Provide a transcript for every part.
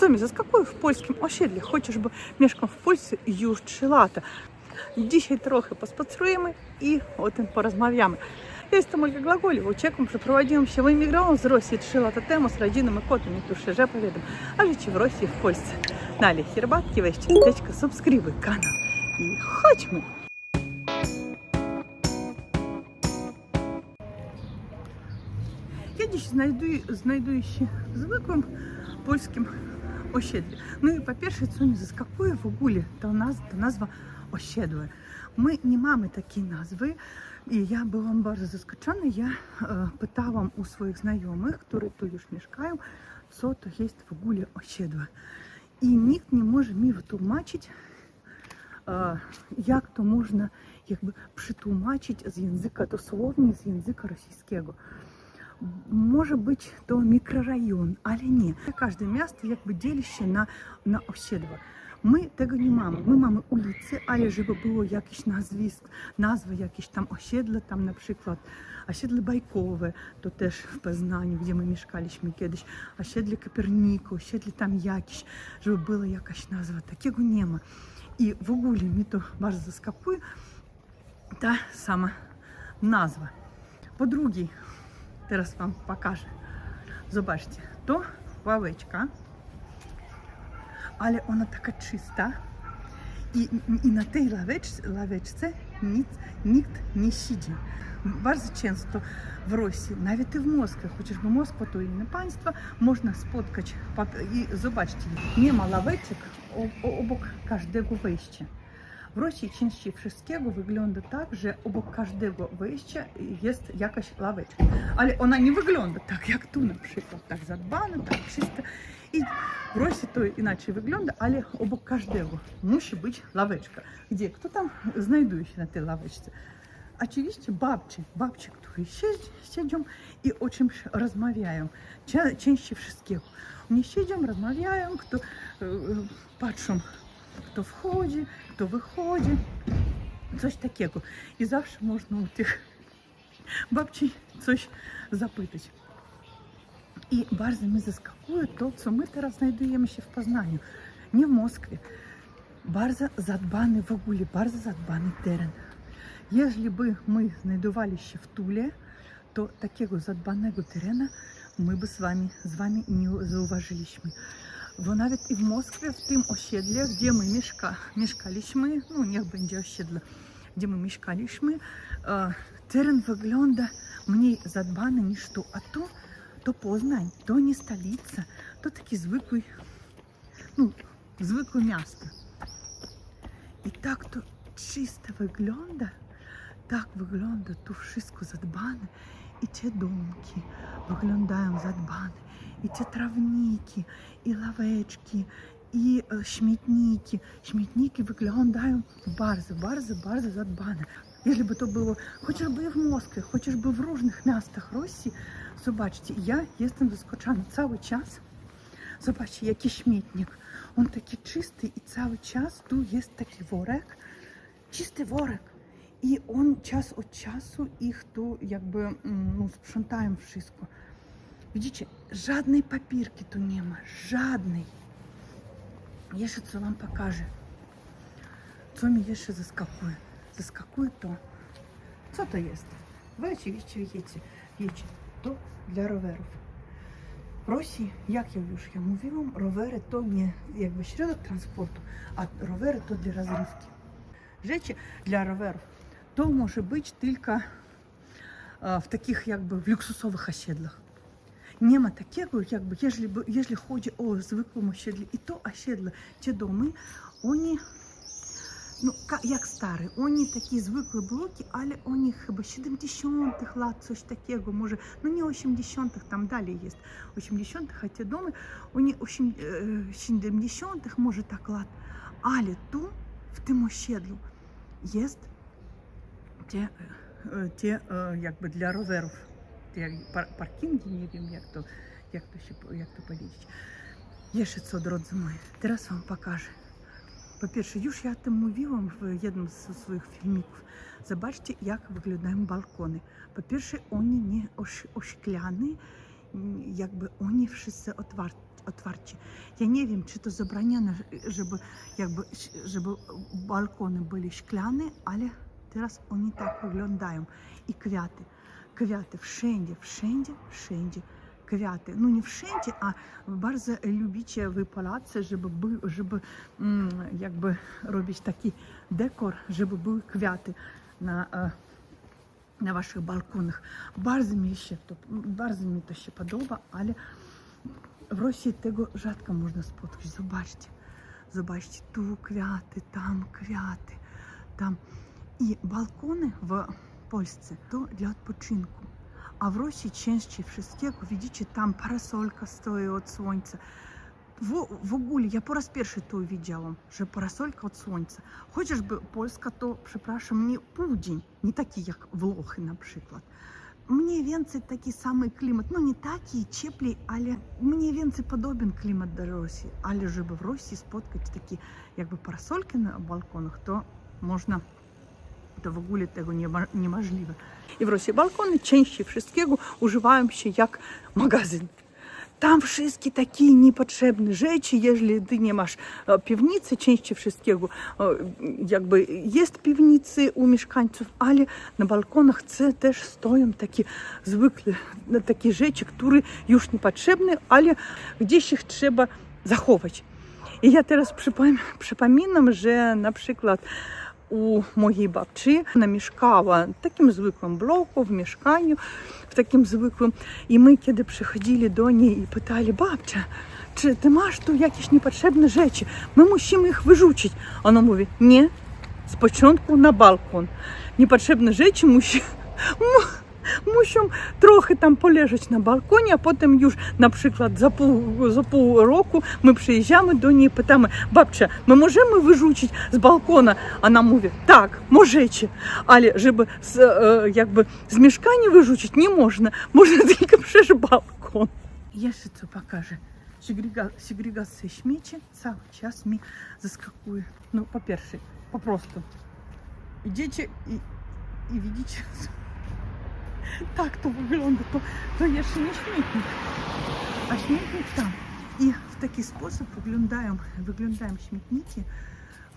Цомі, заскакую в польському osiedli, хочеш би мешкав в Польщі już 3 lata. Dzisiaj trochę pospacujemy i o tym porozmawiamy. Ja jestem Olga Glagolewa. Uciekłam, przeprowadziłam się, wyemigrowałam z Rosji 3 lata temu z rodziną i kotem, jak już вже повідом. А życie w Rosji, w Polsce. Далі Хербатки, весь частечко, subskrybuj kanał i chodźmy. Я dziś znajduję, znajduję się w zwykłym osiedlu. Ну і по-перше, co mnie zaskakuje w ogóle, to, naz to nazwa osiedle. Ми не маємо такі назви, і я була дуже заскочена. Я е, питала у своїх знайомих, які тут mieszkają, co to jest w ogóle osiedle. І ніхто не може мені витлумачити, е, як то можна якби, притумачити з язика дословні, з язика російського. Може бути то мікрорайон, але ні. Кожне місто якби ділище на, на osiedla. Ми tego не маємо. Ми маємо улиці, але щоб було якісь назвіст, назва якісь там osiedla, там, наприклад, osiedle Байкове, то теж в Познанні, де ми мешкалися кидиш, osiedle Коперніку, osiedle там якісь, щоб була якась назва. Такого нема. І в ogóle мені то дуже заскакує та сама назва. По-друге, ale ona taka czysta i, i na tej ławecz, ławeczce nic, nikt nie siedzi. Bardzo często w Rosji, nawet i w Moskwie, chociażby Moskwa to inne państwo, można spotkać pod- i zobaczcie, nie ma ławeczek o- o- obok każdego wejścia. Rosji częściej wszystkiego wygląda tak, że obok każdego wejścia jest jakaś ławeczka. Ale ona nie wygląda tak jak tu na przykład, tak zadbana, tak czysta. I w Rosji to inaczej wygląda, ale obok każdego musi być ławeczka. Gdzie kto tam znajduje się na tej ławeczce? Oczywiście babci, babci, które siedzą i o czymś rozmawiają. Częściej wszystkiego. Oni siedzą, rozmawiają, kto, e, patrzą, kto wchodzi, kto wychodzi. Coś takiego. I zawsze można u tych babci coś zapytać. I bardzo mnie zaskakuje to, co my teraz znajdujemy się w Poznaniu, nie w Moskwie. Bardzo zadbany w ogóle, bardzo zadbany teren. Jeżeli by my znajdowali się w Tule, to takiego zadbanego terenu my by z wami, z wami nie zauważyliśmy. Bo nawet i w Moskwie, w tym osiedle, gdzie my mieszka, mieszkaliśmy, no niech będzie osiedle, gdzie my mieszkaliśmy, e, teren wygląda mniej zadbany niż tu. A tu to Poznań, to nie stolica, to taki zwykły, no, zwykłe miasto. I tak to czysto wygląda, tak wygląda tu wszystko zadbane. Te domki wyglądają zadbane, i te trawniki, i ławeczki, i e, śmietniki. Śmietniki wyglądają bardzo, bardzo, bardzo zadbane. Jeżeli by to było chociażby w Moskwie, chociażby w różnych miastach Rosji, zobaczcie, ja jestem zaskoczona cały czas. Zobaczcie, jaki śmietnik. On taki czysty i cały czas tu jest taki worek, czysty worek. I on czas czasu ich tu jakby mm, no, sprzątają wszystko. Widzicie, żadnej papierki tu nie ma, żadnej. Jeszcze co wam pokażę. Co mi jeszcze zaskakuje? Zaskakuje to. Co to jest? Wy oczywiście wiecie, wiecie, to dla rowerów. W Rosji, jak ja już ja mówiłam, rowery to nie jakby środek transportu, a rowery to dla rozrywki. Rzeczy dla rowerów to może być tylko e, w takich jakby w luksusowych osiedlach. Nie ma takiego, jakby, jeżeli, by- jeżeli chodzi o zwykłe osiedle, i to osiedle, te domy, oni, no ka- jak stare, oni takie zwykłe bloki, ale oni chyba 70 lat, coś takiego, może, no nie 80 tam dalej jest, 80 a te domy, oni osiem- e, 70 może tak lat, ale tu, w tym osiedlu, jest te, e, te e, jakby dla rowerów, te par, parkingi, nie wiem jak to, jak to się, po- jak to powiedzieć. Jeszcze co, drodzy moi, teraz wam pokażę. Po pierwsze, już ja o tym mówiłam w jednym z swoich filmików. Zobaczcie, jak wyglądają balkony. Po pierwsze, oni nie osz, oszklane м, jakby oni wszyscy otwar- otwarci. Ja nie wiem, teraz oni tak wyglądają. I kwiaty, kwiaty wszędzie, wszędzie, wszędzie kwiaty. No nie wszędzie, a bardzo lubicie wy Polacy, żeby, by, żeby м, jakby robić taki dekor, żeby były kwiaty na, e, na waszych balkonach. Bardzo mi się to, bardzo mi to się podoba, ale w Rosji tego rzadko można spotkać. Zobaczcie, zobaczcie, tu kwiaty, tam kwiaty, tam. I balkony w Polsce to dla odpoczynku. A w Rosji częściej wszystkiego, widzicie, tam parasolka stoi od słońca. W, w ogóle ja po raz pierwszy to widziałam, że parasolka od słońca. Chociażby Polska to, przepraszam, nie półdzień, nie taki jak Włochy na przykład. Mniej więcej taki samий klimat, ну не такий теплий, але mniej więcej podobен клімат до Росії. Але щоб в Росії spotkać такі якби парасольки на балконах, то можна to w ogóle tego nie ma, niemożliwe. I w Rosji balkony częściej wszystkiego używają się jak magazyn. Tam wszystkie takie niepotrzebne rzeczy, jeżeli ty nie masz piwnicy, częściej wszystkiego jakby jest piwnicy u mieszkańców, ale na balkonach też stoją takie zwykle e, takie rzeczy, które już niepotrzebne, ale gdzieś ich trzeba zachować. I ja teraz przypom- przypominam, że na przykład у моїй бабчі вона таким звиклим блоку, в мішканню в таким звиклим. І ми, коли приходили до неї і питали, бабця, чи ти маєш ту якісь непотрібні речі? Ми мусимо їх вижучити. Вона мовить, ні, спочатку на балкон. Непотрібні речі мусимо muszą trochę tam poleżeć na balkonie, a potem już na przykład za pół, za pół roku my przyjeżdżamy do niej i pytamy, babcia, my możemy wyrzucić z balkona? Ona mówi, tak, możecie, ale żeby z, e, jakby z mieszkania wyrzucić nie można, można tylko przez balkon. Jeszcze co pokażę. Segreга- Segregacja śmieci cały czas mi zaskakuje. No po pierwsze, po prostu idziecie i, i widzicie tak to wygląda, to, to jeszcze nie śmietnik, a śmietnik tam. I w taki sposób wyglądają, wyglądają śmietniki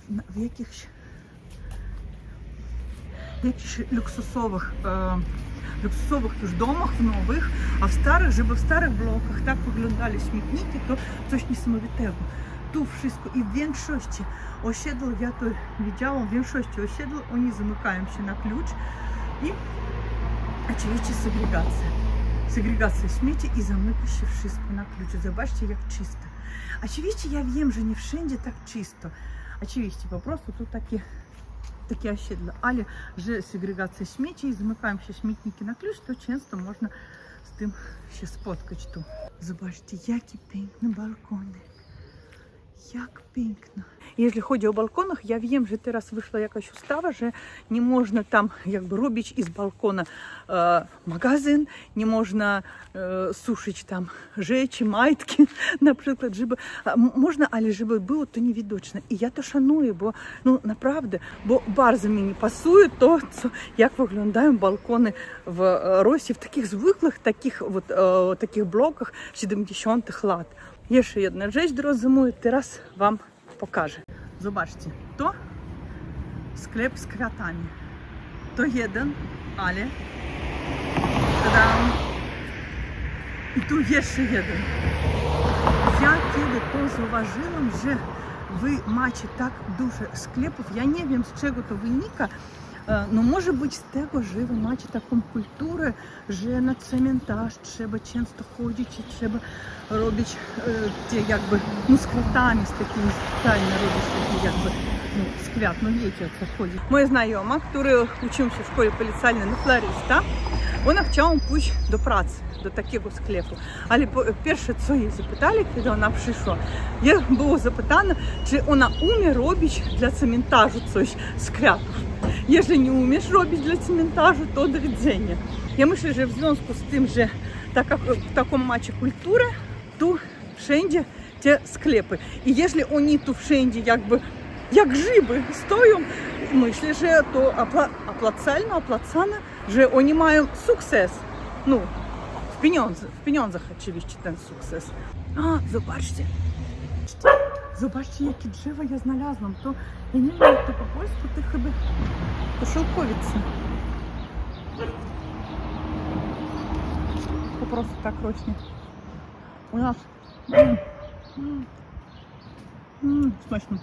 w, w jakichś, w jakichś luksusowych, e, luksusowych już domach, w nowych, a w starych, żeby w starych blokach tak wyglądali śmietniki, to coś niesamowitego. Tu wszystko i w większości osiedl, ja to widziałam, w większości osiedl oni zamykają się na klucz i Oczywiście segregacja. Segregacja śmieci i zamyka się wszystko na klucz. Zobaczcie, jak czysto. Oczywiście ja wiem, że nie wszędzie tak czysto. Oczywiście, po prostu tu takie, takie osiedla. Ale że segregacja śmieci i zamykają się śmietniki na klucz, to często można z Jak piękno. Jeśli chodzi o balkonach, ja wiem, że teraz wyszła jakaś ustawa, że nie można tam jakby robić із балкона e, magazyn, nie można e, suszyć tam rzeczy, majtki na przykład, żeby, a, m- można, ale żeby było to niewidoczne. I ja to szanuję, bo no naprawdę, bo bardzo mi nie pasuje to, co, jak wyglądają balkony w e, Rosji, w takich zwykłych, takich, вот, e, takich blokach 70-х lat. Jeszcze jedna rzecz, drodzy moi, teraz Wam pokażę. Zobaczcie, to sklep z kwiatami. To jeden, ale tadam, i tu jeszcze jeden. Ja kiedy to zauważyłam, że wy macie tak dużo sklepów, ja nie wiem z czego to wynika, e, tego, że wy macie taką kulturę, że na cmentarz trzeba często chodzić i trzeba robić e, te jakby, ну z kwiatami, z takimi specjalnie robić takie jakby, ну o co chodzi. Moja znajoma, która uczyła się w szkole policjalnej na florista, вона chciała pójść do pracy, do takiego sklepu. Ale po- pierwsze, co її запитали, коли вона прийшла, я було запитано, чи вона уміє робити для цементажу coś з квятів. Якщо не вмієш робити для цементажу, то до widzenia. Я myślę, że w związku z tym, że taka, w taką macie kulturę, tu wszędzie te sklepy. I jeśli oni tu wszędzie jakby jak grzyby stoją, myślę, że to opła- opłacalne, opłacane, że oni mają sukces. Ну, в pieniądze, w pieniądzach oczywiście ten sukces. A, zobaczcie. Znalazłam. To ja nie wiem, jak to po polsku, to chyba to шелковица. Po prostu tak rośnie. У нас м, м, м, смачно.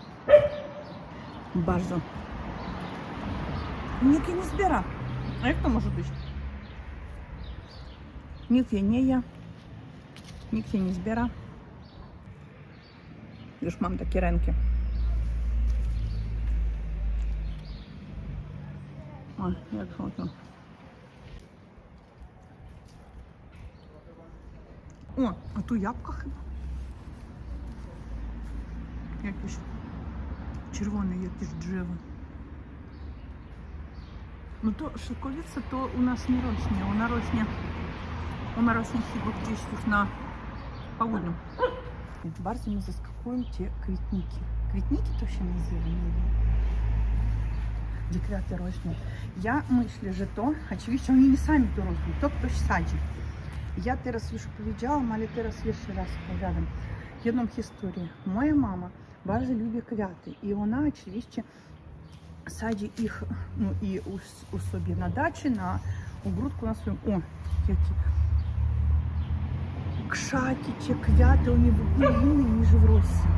Nie zbiera. A jak to może być? Nikt je nie je. Nikt je nie zbiera. Już mam takie ręki. O, jak słodko. О, а то ябка хіба? Якісь червоне якісь джеви. Ну то шелковиця то у нас не росне, вона росне, вона росне хіба десь тут на поудню. Bardzo mnie zaskakują Kwietniki to się nazywa, nie wiem. Gdzie kwiaty rosną. Ja myślę, że to, oczywiście oni nie sami to rosną, to ktoś sadzi. Ja teraz już powiedziałam, ale teraz jeszcze raz opowiadam jedną historię. Moja mama bardzo lubi kwiaty i ona oczywiście sadzi ich ну, і у, у собі на дачі, на огородку на своєму. О, які кшаки чи квяти, вони в ніж в Росії.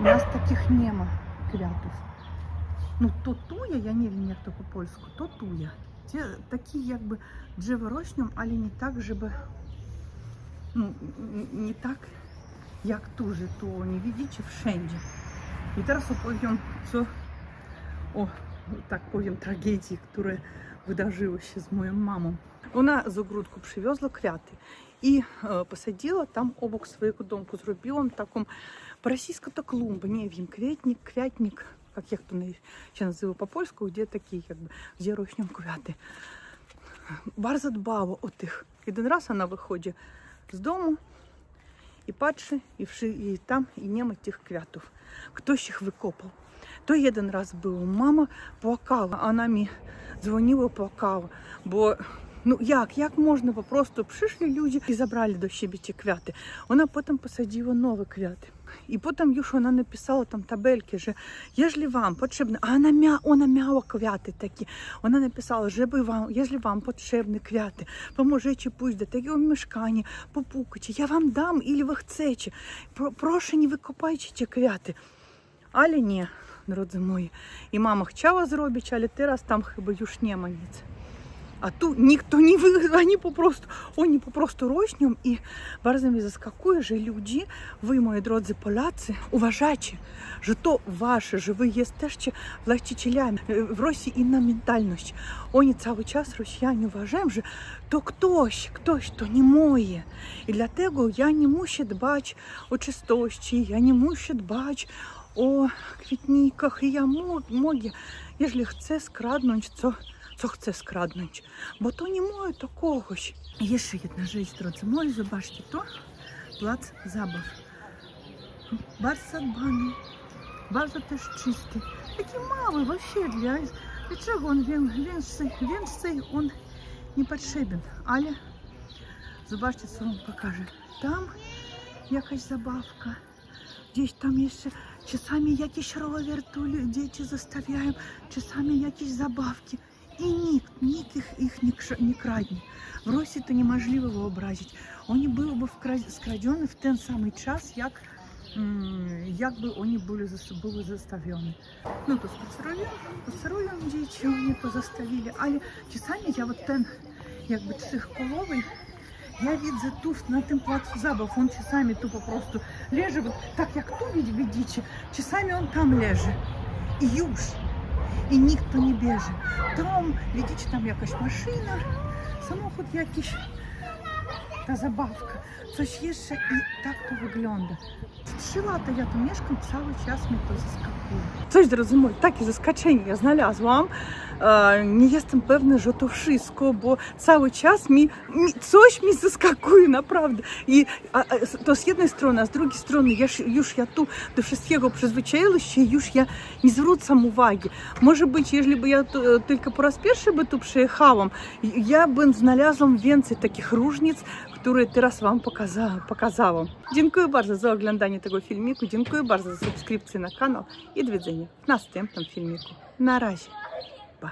У нас таких нема квятів. Ну, то туя, я не wiem, як то по-польську, то туя. Ті такі якби дrzeworośnią, але не так, żeby ну, не так, як туży, то не wszędzie. I teraz opowiem, co o, tak powiem, tragedii, które wydarzyły się z moją mamą. Вона з огородку привезла квяти і е, посадила там обок свого домку. Зробила таку по-російську то клумба, не він квітник, квятник, як їх то на- ще називаю по-польську, де такі, якби, де рощем квяти. Bardzo дбала о тих. Один раз вона виходить з дому і патrzy, і, вши, і там, і нема тих квятів. Хтось їх викопав. То один раз було, мама плакала, вона мені дзвонила, плакала. Бо ну як, як можна просто прийшли люди і забрали до себе ті квяти. Вона потім посадила нові квяти. І потім już вона написала там табельки, що якщо вам потрібно, а вона, мя, вона м'яла квяти такі. Вона написала, żeby вам, якщо вам потрібні квяти, поможете пусть до такого мешкання, попукайте, я вам дам, і ви хочете. Про, прошу, не викопайте ті квяти. Але ні, дrodzy мої. І мама chciała zrobić, ale teraz tam chyba już nie ma to nie wy... Oni po prostu, oni po prostu rośną i bardzo mnie zaskakuje, że ludzie, wy moi drodzy Polacy, uważacie, że to wasze, że wy jesteście właścicielami. W Rosji inna mentalność. Oni cały czas, Rosjanie, uważają, że to ktoś, ktoś, to nie moje. I dlatego ja nie muszę dbać o czystości, ja nie muszę dbać o kwietnikach i ja mo- mogę, jeżeli chcę skradnąć, co, taki mały w osiedlu. a Dlaczego on wię- więcej, więcej on nie potrzebny, ale zobaczcie, co on pokaże. Tam jakaś zabawka, gdzieś tam jeszcze czasami jakiś rower tu lu- dzieci zostawiają, czasami jakieś zabawki. Ich nie, krze- nie kradnie. W Rosji to niemożliwe wyobrazić. Oni byłyby wkra- skradzione w ten sam czas, jak mm, jakby oni byli, zas- były zostawione. No to spacerują, spacerują dzieci, oni to zostawili, ale czasami ja вот ten jakby trzykołowy я tu na tym placu zabaw, on czasami tu po prostu leży, вот tak jak tu widz- widzicie, czasami on tam leży i już. Bierze. Tam, widzicie, tam jakaś maszyna, samochód jakiś. ta zabawka, coś jeszcze i tak to wygląda. Trzy lata ja tu mieszkam, cały czas mnie to zaskakuje. Coś, drodzy moi, takie zaskoczenie ja znalazłam. E, nie jestem pewna, że to wszystko, bo cały czas mi, mi coś mi zaskakuje, naprawdę. I a, a, to z jednej strony, a z drugiej strony już, już ja tu do wszystkiego przyzwyczaiłam się, już ja nie zwracam uwagi. Może być, jeżeli by ja tu, tylko po raz pierwszy by tu przyjechałam, ja bym znalazłam więcej takich różnic, które teraz Wam pokaza, pokazałam. Dziękuję bardzo za oglądanie tego filmiku, dziękuję bardzo za subskrypcję na kanał i do widzenia w następnym filmiku. Na razie. Pa!